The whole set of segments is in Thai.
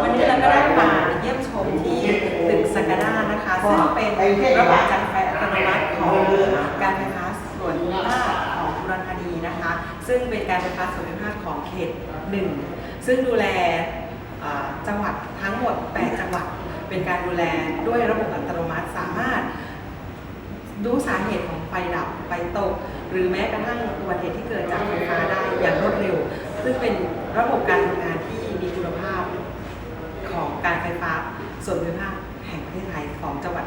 วันนี้เราก็ได้มาเยี่ยมชมที่ตึกสักด้านะคะ ซึ่งเป็นระบบจัดไฟอัตโนมัติของการไฟฟ้าส่วนภูมิภาคของอุดรธานีนะคะ ซึ่งเป็นการไฟฟ้าส่วนภูมิภาคของเขตหนึ่งซึ่งดูแลจังหวัดทั้งหมด 8 จังหวัด เป็นการดูแลด้วยระบบอัตโนมัติสามารถดูสาเหตุของไฟดับไฟตก หรือแม้กระทั่งอุบัติเหตุที่เกิดจากไฟฟ้าได้อย่างรวดเร็ว ซึ่งเป็นระบบการ การไฟฟ้าส่วนภูมิภาคแห่งประเทศไทยของจังหวัด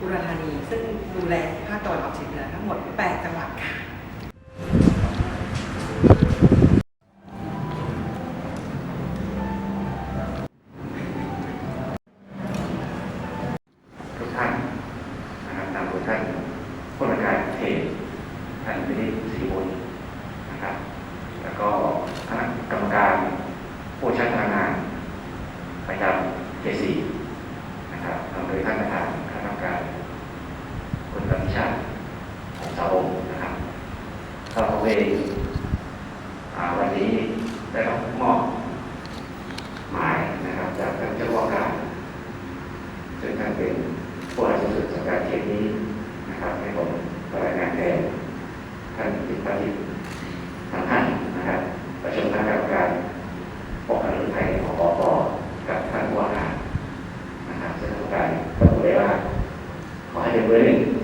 อุดรธานี ซึ่งดูแลภาคตะวันออกเฉียงเหนือทั้งหมด 8 จังหวัดค่ะ second reading.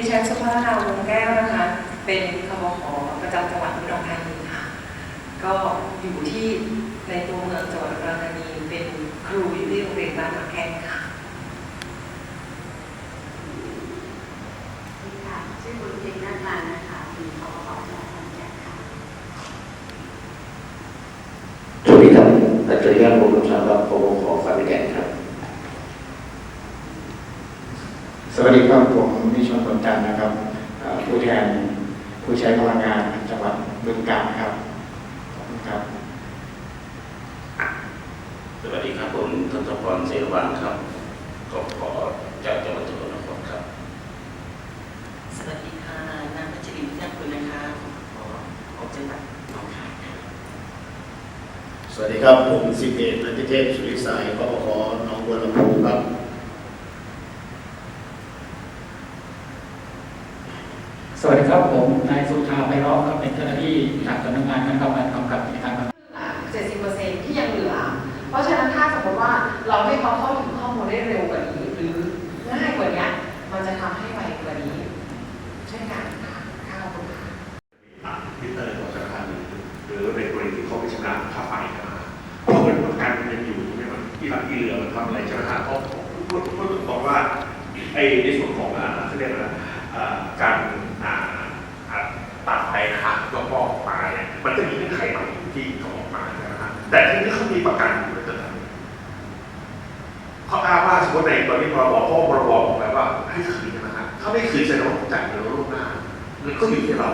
ดิฉันสุภาพราวงแก้วนะคะ เป็นคมขอประจำจังหวัดอุดรธานีค่ะ ก็อยู่ที่ในตัวเมืองจังหวัดอุดรธานีเป็นครูอยู่ที่โรงเรียนบ้านมะแคนค่ะค่ะชื่อคุณเพ็ญนัทมานะคะเป็นคมขอจังหวัดขอนแก่นค่ะ สวัสดีครับผมนิชนผลจันทร์นะครับเอ่อผู้แทนผู้ใช้พลังงานจังหวัดบึงกาฬครับขอบคุณครับ สวัสดีครับผมทศพรเสรวานครับกขอจากจังหวัดสกลนครครับ สวัสดีค่ะนางพัชรินทร์เพื่อนคุณนะคะขอออกจังหวัดหนองคายค่ะสวัสดีครับผมสิบเอกนันทิเทพสุริสายปปขหนองบัวลำพูครับ สวัสดีครับผมนายสุธาไพเราะครับเป็นเจ้าหน้าที่จากสำนักงานคณะกรรมการกำกับกิจการ70%ที่ยังเหลือ เพราะฉะนั้นถ้าสมมติว่าเราให้เขาเข้าถึงข้อมูลได้เร็วกว่านี้หรือง่ายกว่านี้มันจะทำให้ไวกว่านี้ เช่นกันค่ะค่ะขอบคุณค่ะมิเตอร์ของธนาคารหรือในกรณีที่เขาไปชำระค่าไฟนะเพราะเงินประกันมันยังอยู่ใช่ไหมมันที่หลังที่เหลือมันทำอะไรใช่ไหมฮะเพราะพูดพูดบอกว่าไอ้ในส่วนของอ่าเขาเรียกอะไรนะอ่าการ ตัดไปหักแล้วก็ออกมาเนี่ยมันจะมีเงื่อนไขบางที่เขาออกมาใช่ไหมฮะแต่ที่นี่เขามีประกันอยู่แล้วจะทำเขาอ้างว่าสมมติในตอนนี้พรบพ่อบรบบอกแล้วว่าให้คืนนะฮะถ้าไม่คืนแสดงว่าจ่ายเงินล่วงหน้าเงินก็อยู่ที่เรา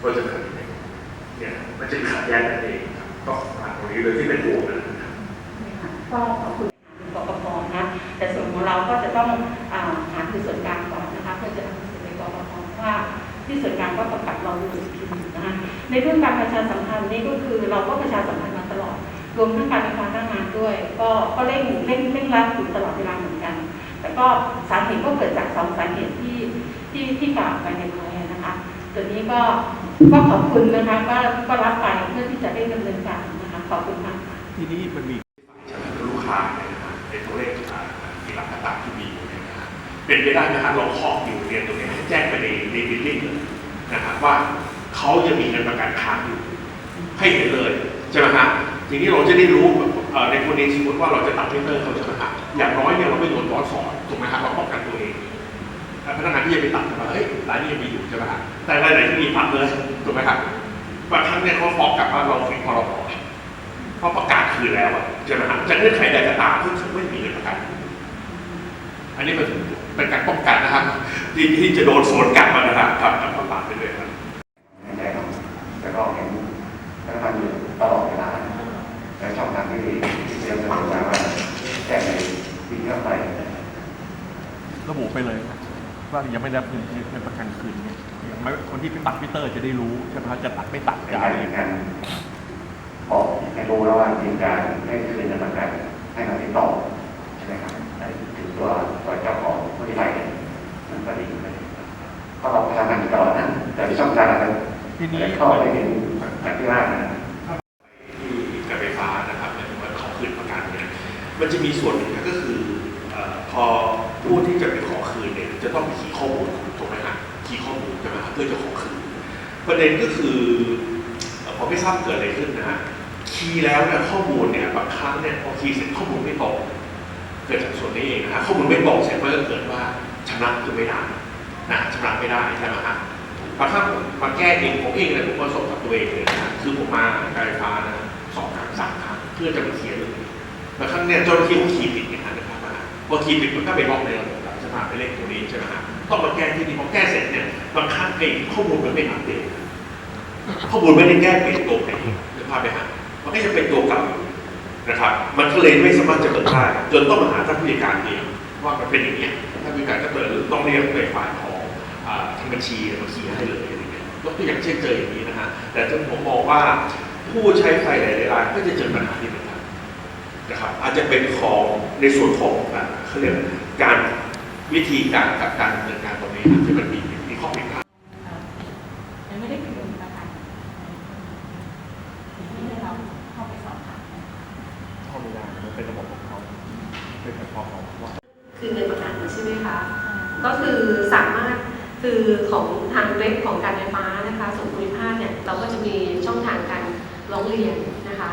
เราจะทำยังไงเนี่ยมันจะขัดแย้งกันเองครับต้องผ่านตรงนี้เลยที่เป็นห่วงนะครับก็ขอบคุณกปปนะแต่ส่วนของเราก็จะต้อง ที่ส่วนกลางก็กำกับเราอยู่อีกทีหนึงนะคะในเรื่องการประชาสัมพันธ์นี่ก็คือเราก็ประชาสัมพันธ์มาตลอด รวมทั้งการไฟฟ้าหน้างานด้วย ก็ก็เร่งเร่งเร่งรัดอยู่ตลอดเวลาเหมือนกัน แต่ก็สาเหตุก็เกิดจากสองสาเหตุที่ที่ที่กล่าวไปในท้ายนะคะตัวนี้ก็ก็ขอบคุณนะคะก็ก็รับไปเพื่อที่จะได้ดำเนินการนะคะขอบคุณค่ะทีนี้มันมีลูกค้าเนี่ยนะฮะในตัวเลขที่หลักต่างที่มีอยู่เนี่ยนะเป็นไปได้นะฮะเราเคาะอยู่ นตรงนี้ให้แจ้งไปในในบิลลิ่งเลยนะฮะว่าเขาจะมีเงินประกันค้างอยู่ ให้เห็นเลยใช่ไหมฮะทีนี้เราจะได้รู้เอ่อในกรณีสมมติว่าเราจะตัดมิเตอร์เขาใช่ไหมฮะอย่างน้อยเนี่ยเราไม่โดนย้อนสอนถูกไหมฮะเราป้องกันตัวเองพนักงานที่จะไปตัดจะมาเฮ้ยรายนี้ยังมีอยู่ใช่ไหมฮะแต่รายไหนที่มีพักเลยถูกไหมครับบางครั้งเนี่ยเขาฟ้องกลับว่าเราผิดพอเรบเพราะประกาศคืนแล้วอะใช่ไหมฮะจะเงื่อนไขใดก็ตามที่ไม่มีเงินประกันอันนี้เป็น เป็นการป้องกันนะครับ ที่ที่จะโดนสวนกลับมานะครับกับกับปากไปเลยครับในใจเราแล้วก็เห็นแล้วทำอยู่ตลอดเวลาและช่องทางที่ที่เตรียมจะบอกว่าแจ้งในวิ่งเข้าไประบุไปเลยว่ายังไม่ได้รับเงินเงินประกันคืนเนี่ยอย่างไม่คนที่ไปตัดมิเตอร์จะได้รู้ใช่ไหมครับจะตัดไม่ตัดในจะกาอะรไรในการบอกให้รู้แล้วว่ามีการให้คืนเงินประกันให้มาติดต่อใช่ไหมครับในถึงตัวตัวเจ้าของ ผู้ที่ไปเนี่ยมันก็ดีเลยก็เราทำงานอยู่ตลอดนะแต่มีช่องทางอะไรทีนี้เข้าไปเห็นแบบที่ว่านะที่การไฟฟ้านะครับหมายถึงว่าขอคืนประกันเนี่ยมันจะมีส่วนหนึ่งนะก็คือเอ่อพอผู้ที่จะไปขอคืนเนี่ยจะต้องมีคีย์ข้อมูลถูกไหมฮะคีย์ข้อมูลใช่ไหมครับเพื่อจะขอคืน ประเด็นก็คือเอ่อพอไม่ทราบเกิดอะไรขึ้นนะฮะคีย์แล้วเนี่ยข้อมูลเนี่ยบางครั้งเนี่ยพอคีย์เสร็จข้อมูลไม่ตรงเกิดจากส่วนนี้เองนะฮะข้อมูลไม่ตรงเสร็จมันก็เกิดว่าชำระคือไม่ได้นะชำระไม่ได้ใช่ไหมฮะบางครั้งผมมาแก้เองผมเองเลยผมประสบกับตัวเองเลยนะคือผมมาการไฟฟ้านะสองครั้งสามครั้งเพื่อจะมาเคลียร์เรื่องนี้บางครั้งเนี่ยเจ้าหน้าที่เขาขีดผิดเนี่ยนะครับมาพอขีดผิดมันก็ไปบล็อกในระบบเราจะมาไปเล่นตัวนี้ใช่ไหมฮะต้องมาแก้ที่นี่พอแก้เสร็จเนี่ยบางครั้งไอ้ข้อมูลมันไม่อัปเดตข้อมูลไม่ได้แก้เปลี่ยนตัวไปนะครับไปฮะมันก็ยังเป็นตัวเก่าอยู่ นะครับ มันก็เลยไม่สามารถจะเปิดได้จนต้องมาหาท่านผู้จัดการเองว่ามันเป็นอย่างนี้ยท่านผู้จัดการก็เปิดหรือต้องเรียกในฝ่ายของทางบัญชีมาเคลียร์ให้เลยอะไรเงี้ยยกตัวอย่างเช่นเจออย่างนี้นะฮะแต่ถ้าผมมองว่าผู้ใช้ไฟหลายๆรายก็จะเจอปัญหาที่เหมือนกันนะครับ อาจจะเป็นของในส่วนของเขาเรียกการวิธีการกับการดำเนินการตรงนี้ที่มันมีมีข้อผิดพลาด ยังไม่ได้คืนประกันที่ให้เราเข้าไปสอบถาม เข้าไม่ได้มันเป็นระบบของเขาเป็นแพลตฟอร์มของว่า คือเงินประกันใช่ไหมคะ ก็คือสามารถ คือของทางเว็บของการไฟฟ้านะคะส่วนภูมิภาคเนี่ยเราก็จะมีช่องทางการร้องเรียนนะคะ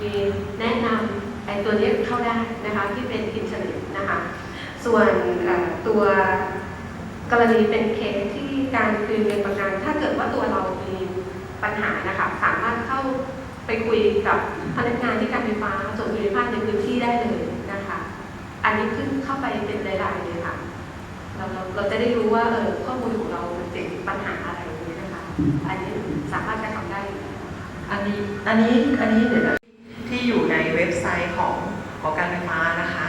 มีแนะนำไอ้ตัวนี้เข้าได้นะคะที่เป็นอินเทอร์เน็ตนะคะ ส่วนตัวกรณีเป็นเคสที่การคืนเงินประกัน ถ้าเกิดว่าตัวเรามีปัญหานะคะสามารถเข้าไปคุยกับพนักงานที่การไฟฟ้าส่วนภูมิภาคในพื้นที่ได้เลยนะคะ อันนี้ขึ้นเข้าไปเป็นรายๆเลยค่ะ เราเราเราจะได้รู้ว่าเออข้อมูลของเรามันติดปัญหาอะไรอย่างนี้นะคะ อันนี้สามารถจะทำได้อยู่แล้วค่ะอันนี้อันนี้อันนี้เดี๋ยวนะที่อยู่ในเว็บไซต์ของของการไฟฟ้านะคะ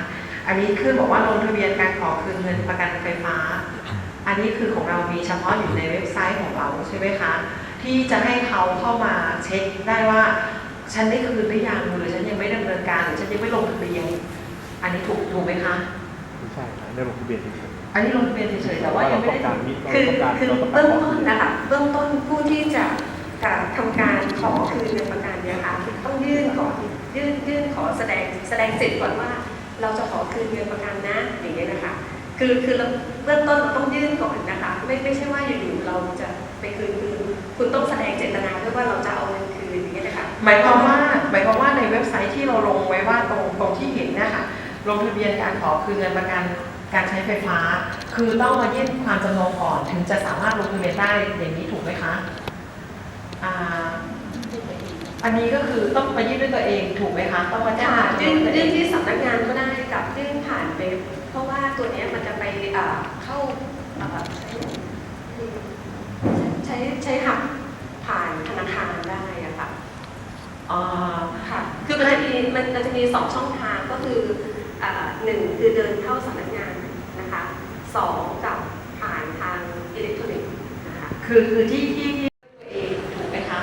อันนี้คือบอกว่าลงทะเบียนการขอคืนเงินประกันไฟฟ้า อันนี้คือของเรามีเฉพาะอยู่ในเว็บไซต์ของเราใช่ไหมคะที่จะให้เขาเข้ามาเช็คได้ว่าฉันได้คืนหรือยังหรือฉันยังไม่ดำเนินการหรือฉันยังไม่ลงทะเบียนอันนี้ถูกถูกไหมคะไม่ใช่ได้ลงทะเบียนเฉย อันนี้ลงทะเบียนเฉยๆแต่ว่ายังไม่ได้เราต้องการมิเราคือต้องการคือเราต้องการเบื้องขอต้นคืนนะคะเบื้องต้นผู้ที่จะจะทำการขอคืนเงินประกันเนี่ยค่ะต้องยื่นก่อนยื่นยื่นขอแสดงแสดงสิทธิ์ก่อนว่า เราจะขอคืนเงินประกันนะอย่างเงี้ยนะคะ คือคือเราเบื้องต้นเราต้องยื่นก่อนนะคะ ไม่ไม่ใช่ว่าอยู่ๆเราจะไปคืนคืนคุณต้องแสดงเจตนาด้วยว่าเราจะเอาเงินคืนอย่างเงี้ยนะคะหมายความว่าหมายความว่าในเว็บไซต์ที่เราลงไว้ว่าตรงตรงที่เห็นเนะคะลงทะเบียนการขอคืนเงินประกัน การใช้ไฟฟ้า คือต้องมายื่นความจำนงก่อนถึงจะสามารถลงทะเบียนได้อย่างนี้ถูกไหมคะอ่าอันนี้ก็คือต้องมายื่นด้วยตัวเองถูกไหมคะต้องมาแจ้งค่ะความจำยื่นงตัวเอยื่นงที่สำนักงานก็ได้กับยื่นผ่านเว็บเพราะว่าตัวเนี้ยมันจะไปอ่าเข้าอ่าใช้ใช้หักผ่านธนาคารได้อะค่ะอ่าค่ะคือมันจะมีมันมันจะมีสองช่องทางก็คืออ่าหนึ่งคือเดินเข้าสำนัก องกับผ่านทางอิเล็กทรอนิกส์นะคะคือคือที่ที่ที่ตัวเองถูกไหมคะ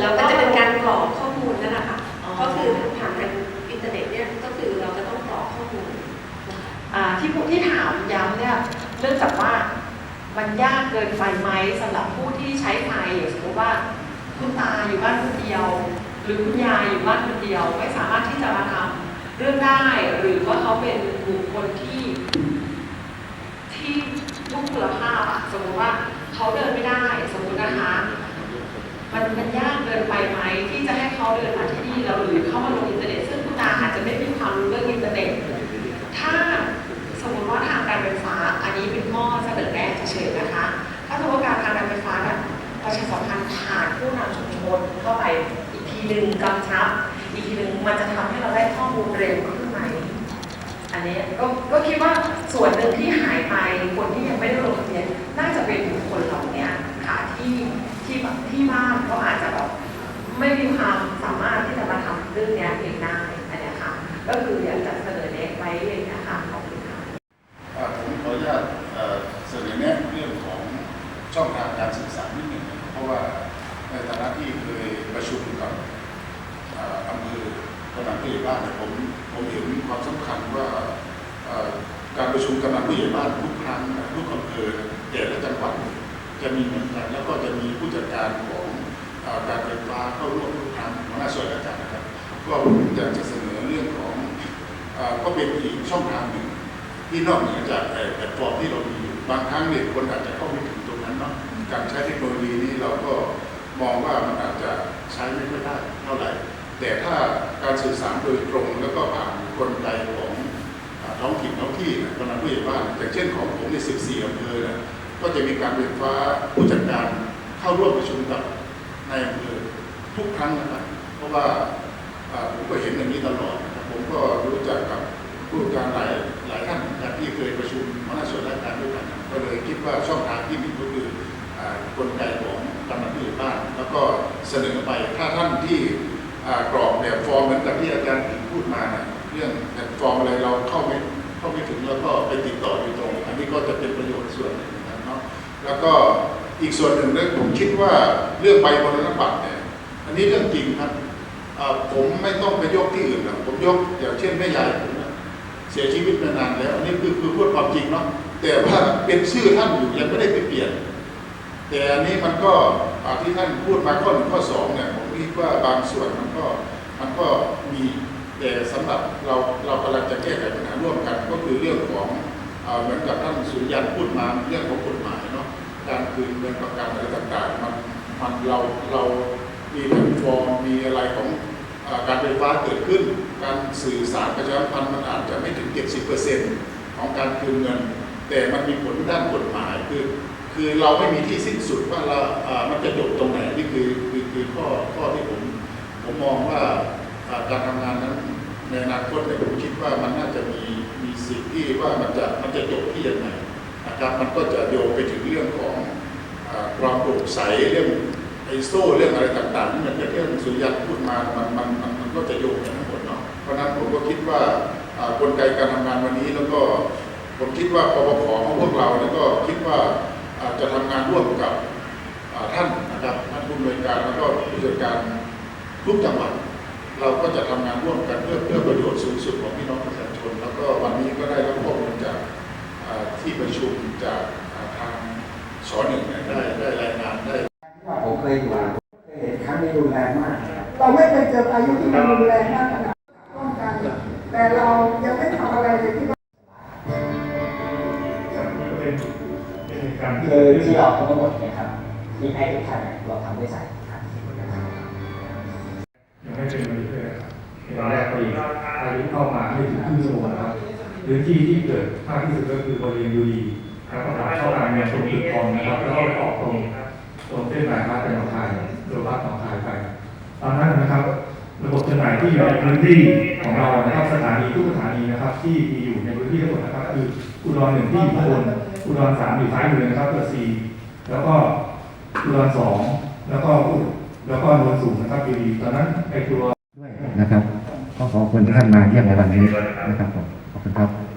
แล้วก็จะเป็นการกรอกข้อมูลนั่นแหละค่ะก็คือผ่านทางอินเทอร์เน็ตเนี่ยก็คือเราจะต้องกรอกข้อมูลอ่าที่ผู้ที่ถามย้ำเนี่ยเนื่องจากว่ามันยากเกินไปไหมสำหรับผู้ที่ใช้ไฟอย่างสมมติว่าคุณตาอยู่บ้านคนเดียว หรือคุณยายอยู่บ้านคนเดียว ไม่สามารถที่จะมาทำเรื่องได้หรือว่าเขาเป็นบุคคลที่ ทุกพลภาพอะสมมติว่าเขาเดินไม่ได้สมมตินะคะ มันมันยากเกินไปไหมที่จะให้เขาเดินมาที่นี่แล้วหรือเข้ามาลงอินเทอร์เน็ตซึ่งคุณตาอาจจะไม่มีความรู้เรื่องอินเทอร์เน็ตถ้าสมมติว่าทางการไฟฟ้าอันนี้เป็นข้อเสนอแนะเฉยๆนะคะ ถ้าสมมติว่าการทางการไฟฟ้าแบบประชาสัมพันธ์ผ่านผู้นำชุมชนเข้าไปอีกทีหนึ่งกำชับ อีกทีหนึ่งมันจะทำให้เราได้ข้อมูลเร็วขึ้น อันนี้ก็ก็คิดว่าส่วนหนึ่งที่หายไปคนที่ยังไม่ได้ลงทะเบียนน่าจะเป็นบุคคลเหล่านี้ค่ะที่ที่แบบที่บ้านเขาอาจจะแบบไม่มีความสามารถที่จะมาทำเรื่องนี้เองได้อันนี้ค่ะก็คืออยากจะเสนอแนะไว้เลยนะคะขอบคุณค่ะผมขออนุญาตเสนอแนะเรื่องของช่องทางการสื่อสารนิดหนึ่งเพราะว่าในฐานะที่เคยประชุมกับอ่าอำเภอ กำนันผู้ใหญ่บ้านเนี่ยผมผมเห็นความสำคัญว่าการประชุมกำนันผู้ใหญ่บ้านทุกครั้งทุกอำเภอแต่ละจังหวัดจะมีเหมือนกันแล้วก็จะมีผู้จัดการของการไฟฟ้าเข้าร่วมทุกครั้งหัวหน้าส่วนราชการนะครับก็ผมอยากจะเสนอเรื่องของก็เป็นอีกช่องทางหนึ่งที่นอกเหนือจากไอ้แพลตฟอร์มที่เรามีบางครั้งเนี่ยคนอาจจะเข้าไม่ถึงตรงนั้นเนาะการใช้เทคโนโลยีนี้เราก็มองว่ามันอาจจะใช้ไม่ค่อยได้เท่าไหร่แต่ถ้า การสื่อสารโดยตรงแล้วก็ผ่านกลไกของท้องถิ่นท้องที่นะกำนันผู้ใหญ่บ้านอย่างเช่นของผมใน 14อำเภอนะก็จะมีการไฟฟ้าผู้จัดการเข้าร่วมประชุมกับนายอำเภอทุกครั้งนะครับ เพราะว่าผมก็เห็นอย่างนี้ตลอดนะครับผมก็รู้จักกับผู้การหลายหลายท่านนะครับที่เคยประชุมหัวหน้าส่วนราชการด้วยกัน ก็เลยคิดว่าช่องทางที่มีก็คือกลไกของกำนันผู้ใหญ่บ้าน แล้วก็เสนอไปถ้าท่านที่ กรอกแบบฟอร์มเหมือนกับที่อาจารย์ผิงพูดมาเนี่ยเรื่องแบบฟอร์มอะไรเราเข้าไม่เข้าไม่ถึงแล้วก็ไปติดต่อโดยตรง อันนี้ก็จะเป็นประโยชน์ส่วนหนึ่งนะครับเนาะแล้วก็อีกส่วนหนึ่งเนี่ยผมคิดว่าเรื่องใบมรณบัตรเนี่ยอันนี้เรื่องจริงครับผมไม่ต้องไปยกที่อื่นนะผมยกอย่างเช่นแม่ยายผมเสียชีวิตมานานแล้ว อันนี้คือคือพูดความจริงเนาะแต่ว่าเป็นชื่อท่านอยู่ยังไม่ได้ไปเปลี่ยน แต่อันนี้มันก็ที่ท่านพูดมาข้อหนึ่งข้อสองเนี่ยผ คิดว่าบางส่วนมันก็มันก็มีแต่สำหรับเราเรากำลังจะแก้ไขปัญหาร่วมกัน ก็คือเรื่องของอ่าเหมือนกับท่านสุริยันพูดมาเรื่องของกฎหมายเนาะการคืนเงินประกันอะไรต่างๆมันมันเราเรามีแพลตฟอร์มมีอะไรของอการไฟฟ้าเกิดขึ้น การสื่อสารประชาสัมพันธ์มันอาจจะไม่ถึง 70%ของการคืนเงิน แต่มันมีผลด้านกฎหมายคือ คือเราไม่มีที่สิ้นสุดว่าเราอ่ามันจะจบตรงไหนนี่คือ คือข้อข้อที่ผมผมมองว่าการทำงานนั้นในอนาคตเนี่ยผมคิดว่ามันน่าจะมีมีสิ่งที่ว่ามันจะมันจะจบที่ยังไงนะครับมันก็จะโยงไปถึงเรื่องของอความโปร่งใสเรื่องไอโซเรื่องอะไรต่างๆที่มันเป็นเรื่องสุริยันพูดมามันมันมันมันก็จะโยงกันทั้งหมดเนาะเพราะนั้นผมก็คิดว่ากลไกการทำงานวันนี้แล้วก็ผมคิดว่าปปขของพวกเราเนี่ยก็คิดว่าอาจจะทำงานร่วมกับท่านนะครับ ผู้อำนวยการแล้วก็ผู้จัดการทุกจังหวัดเราก็จะทำงานร่วมกันเพื่อเพื่อประโยชน์สูงสุดของพี่น้องประชาชน แล้วก็วันนี้ก็ได้รับข้อมูลจากอ่าที่ประชุมจากอ่าทางสหนึ่งเนี่ยได้ได้รายงานได้ผมเคยอยู่เคยเห็นครั้งนี้รุนแรงมากนะครับเราไม่เคยเจอพายุที่มันรุนแรงมาก เกิดมากที่สุดก็คือบริเวณยูดีแล้วก็ผ่านเข้ามาในตรงตึกทองนะครับแล้วก็ออกตรงตรงเส้นบายพาสไปหนองคายโรบัสหนองคายไปตอนนั้นนะครับ ระบบจำหน่ายที่อยู่ในพื้นที่ของเรานะครับสถานีทุกสถานีนะครับ ที่มีอยู่ในพื้นที่ทั้งหมดนะครับ คืออุดรหนึ่งที่อยู่ข้างบนอุดรสามอยู่ท้ายมือนะครับตัวสี่แล้วก็อุดรสองแล้วก็อุดแล้วก็นวลสูงนะครับยูดีตอนนั้นไอตัวนะครับก็ขอบคุณท่านมาเยี่ยมในวันนี้นะครับผมขอบคุณครับ